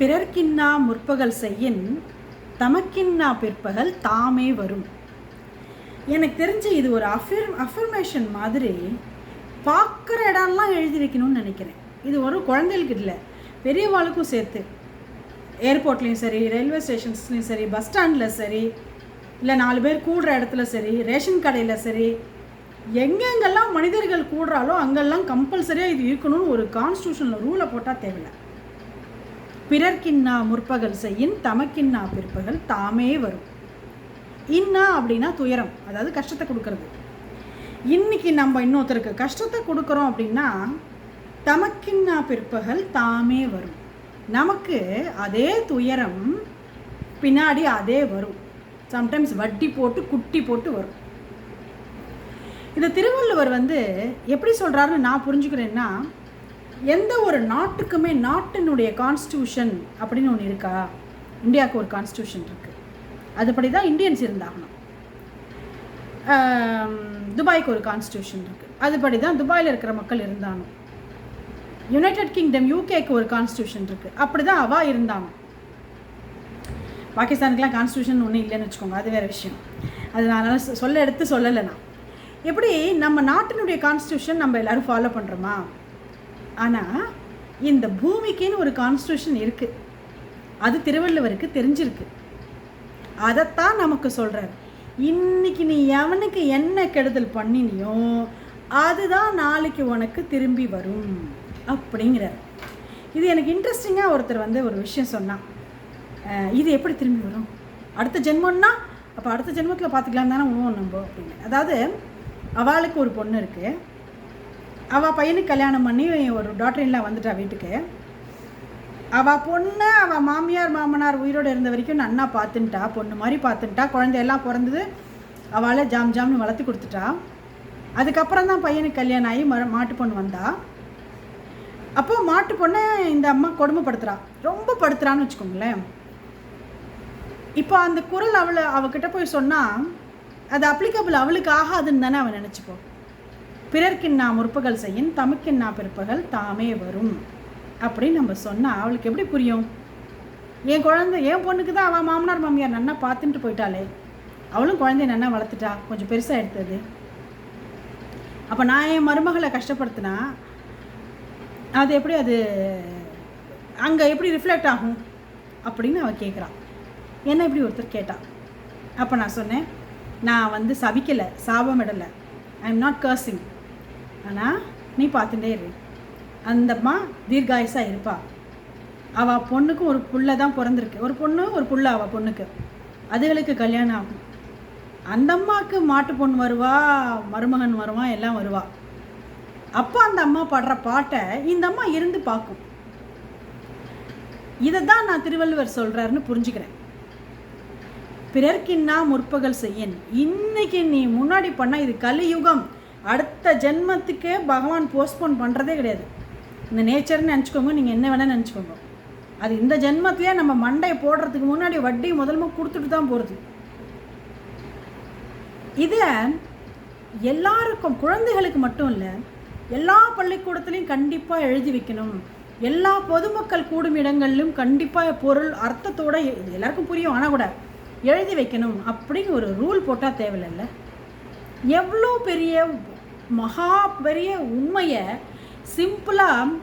பிறர்க்கின்னா முற்பகல் செய்யின் தமக்கின்னா பிற்பகல் தாமே வரும். எனக்கு தெரிஞ்சு இது ஒரு அஃபிர் அஃபர்மேஷன் மாதிரி பார்க்குற இடம்லாம் எழுதி வைக்கணும்னு நினைக்கிறேன். இது ஒரு குழந்தைகளுக்கு இல்லை பெரியவாளுக்கும் சேர்த்து. ஏர்போர்ட்லேயும் சரி ரயில்வே ஸ்டேஷன்ஸ்லேயும் சரி பஸ் ஸ்டாண்டில் சரி இல்லை நாலு பேர் கூடுற இடத்துல சரி ரேஷன் கடையில் சரி எங்கெங்கெல்லாம் மனிதர்கள் கூடுறாலோ அங்கெல்லாம் கம்பல்சரியாக இது இருக்கணும்னு ஒரு கான்ஸ்டியூஷனில் ரூலை போட்டால் தேவையில்லை. பிறர்க்கின்னா முற்பகல் செய்யின் தமக்கின்னா பிற்பகல் தாமே வரும். இன்னா அப்படின்னா துயரம் அதாவது கஷ்டத்தை கொடுக்கறது. இன்னைக்கு நம்ம இன்னொருத்தருக்கு கஷ்டத்தை கொடுக்குறோம் அப்படின்னா தமக்கின்னா பிற்பகல் தாமே வரும். நமக்கு அதே துயரம் பின்னாடி அதே வரும். சம்டைம்ஸ் வட்டி போட்டு குட்டி போட்டு வரும். இந்த திருவள்ளுவர் வந்து எப்படி சொல்கிறாருன்னு நான் புரிஞ்சுக்கிறேன்னா எந்த ஒரு நாட்டுக்குமே நாட்டினுடைய கான்ஸ்டியூஷன் அப்படின்னு ஒன்று இருக்கா? இந்தியாவுக்கு ஒரு கான்ஸ்டியூஷன் இருக்குது அதுபடி தான் இந்தியன்ஸ் இருந்தாகணும். துபாய்க்கு ஒரு கான்ஸ்டியூஷன் இருக்குது அதுபடி தான் துபாயில் இருக்கிற மக்கள் இருந்தாங்க யுனைடெட் கிங்டம் யூகேக்கு ஒரு கான்ஸ்டியூஷன் இருக்குது அப்படி தான் அவா இருந்தாங்க. பாகிஸ்தானுக்குலாம் கான்ஸ்டியூஷன் ஒன்றும் இல்லைன்னு வச்சுக்கோங்க அது வேறு விஷயம். அது நான் சொல்ல எடுத்து சொல்லலை நான். எப்படி நம்ம நாட்டினுடைய கான்ஸ்டியூஷன் நம்ம எல்லாரும் ஃபாலோ பண்ணுறோமா ஆனால் இந்த பூமிக்குன்னு ஒரு கான்ஸ்டியூஷன் இருக்குது அது திருவள்ளுவருக்கு தெரிஞ்சிருக்கு. அதைத்தான் நமக்கு சொல்கிறார் இன்னைக்கு நீ எவனுக்கு என்ன கெடுதல் பண்ணினியோ அதுதான் நாளைக்கு உனக்கு திரும்பி வரும் அப்படிங்கிறார். இது எனக்கு இன்ட்ரெஸ்டிங்காக ஒருத்தர் வந்து ஒரு விஷயம் சொன்னான். இது எப்படி திரும்பி வரும்? அடுத்த ஜென்மம்னா அப்போ அடுத்த ஜென்மத்தில் பார்த்துக்கலாம் தானே உணவு நம்ப அப்படின்னு அதாவது அவளுக்கு ஒரு பொண்ணு இருக்குது அவள் பையனுக்கு கல்யாணம் பண்ணி ஒரு டாக்டரின்லாம் வந்துட்டா வீட்டுக்கு. அவள் பொண்ணு அவள் மாமியார் மாமனார் உயிரோடு இருந்த வரைக்கும் நன்னா பார்த்துன்ட்டா பொண்ணு மாதிரி பார்த்துன்ட்டா. குழந்தையெல்லாம் பிறந்தது அவளை ஜாம் ஜாம்னு வளர்த்து கொடுத்துட்டா. அதுக்கப்புறம் தான் பையனுக்கு கல்யாணம் ஆகி ம மாட்டு பொண்ணு வந்தா. அப்போ மாட்டு பொண்ணை இந்த அம்மா கொடுமைப்படுத்துகிறா ரொம்ப படுத்துறான்னு வச்சுக்கோங்களேன். இப்போ அந்த குரல் அவளை அவகிட்ட போய் சொன்னால் அது அப்ளிகபிள் அவளுக்கு ஆகாதுன்னு தானே அவன் நினச்சிப்போம் பிறர்க்கின்னா முற்பகல் செய்யும் தமக்கின்னா பிற்பகல் தாமே வரும். அப்படின்னு நம்ம சொன்னால் அவளுக்கு எப்படி புரியும்? என் குழந்தை என் பொண்ணுக்கு தான் அவன் மாமனார் மாமியார் நன்னா பார்த்துட்டு போயிட்டாளே. அவளும் குழந்தைய நன்னா வளர்த்துட்டா? கொஞ்சம் பெருசாக எடுத்தது அப்போ நான் என் மருமகளை கஷ்டப்படுத்தினா அது எப்படி அது அங்கே எப்படி ரிஃப்ளெக்ட் ஆகும்? அப்படின்னு அவள் கேட்குறான் என்ன இப்படி ஒருத்தர் கேட்டான் அப்போ நான் சொன்னேன் நான் வந்து சபிக்கலை சாபமிடலை. ஐ எம் நாட் கர்சிங் ஆனால் நீ பார்த்துட்டே இரு. அந்தம்மா தீர்காயுசாக இருப்பா. அவள் பொண்ணுக்கும் ஒரு புள்ள தான் பிறந்திருக்கு. ஒரு பொண்ணு ஒரு புள்ள அவள் பொண்ணுக்கு. அதுகளுக்கு கல்யாணம் ஆகும். அந்த அம்மாவுக்கு மாட்டு பொண்ணு வருவா மருமகன் வருவான் எல்லாம் வருவா. அப்போ அந்த அம்மா பாடுற பாட்டை இந்த அம்மா இருந்து பார்க்கும். இதை தான் நான் திருவள்ளுவர் சொல்கிறாருன்னு புரிஞ்சுக்கிறேன். பிறர்க்கின்னா முற்பகல் செய்யன். இன்னைக்கு நீ முன்னாடி பண்ணால் இது கலியுகம். அடுத்த ஜென்மத்துக்கே பகவான் போஸ்ட்போன் பண்ணுறதே கிடையாது. இந்த நேச்சர்னு நினச்சிக்கோங்க நீங்கள் என்ன வேணால் நினச்சிக்கோங்க. அது இந்த ஜென்மத்திலே நம்ம மண்டையை போடுறதுக்கு முன்னாடி வட்டி முதல்ல கொடுத்துட்டு தான் போகிறது இதை எல்லாருக்கும் குழந்தைகளுக்கு மட்டும் இல்லை எல்லா பள்ளிக்கூடத்துலையும் கண்டிப்பாக எழுதி வைக்கணும். எல்லா பொதுமக்கள் கூடும் இடங்களிலும் கண்டிப்பாக பொருள் அர்த்தத்தோடு எல்லாருக்கும் புரியும் ஆனால் கூட எழுதி வைக்கணும் அப்படின்னு ஒரு ரூல் போட்டால் தேவையில்ல எவ்வளோ பெரிய மகா பெரிய உண்மையை சிம்பிளாக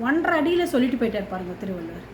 ஒன்றரை அடியில் சொல்லிட்டு போயிட்டார் பாருங்க திருவள்ளுவர்.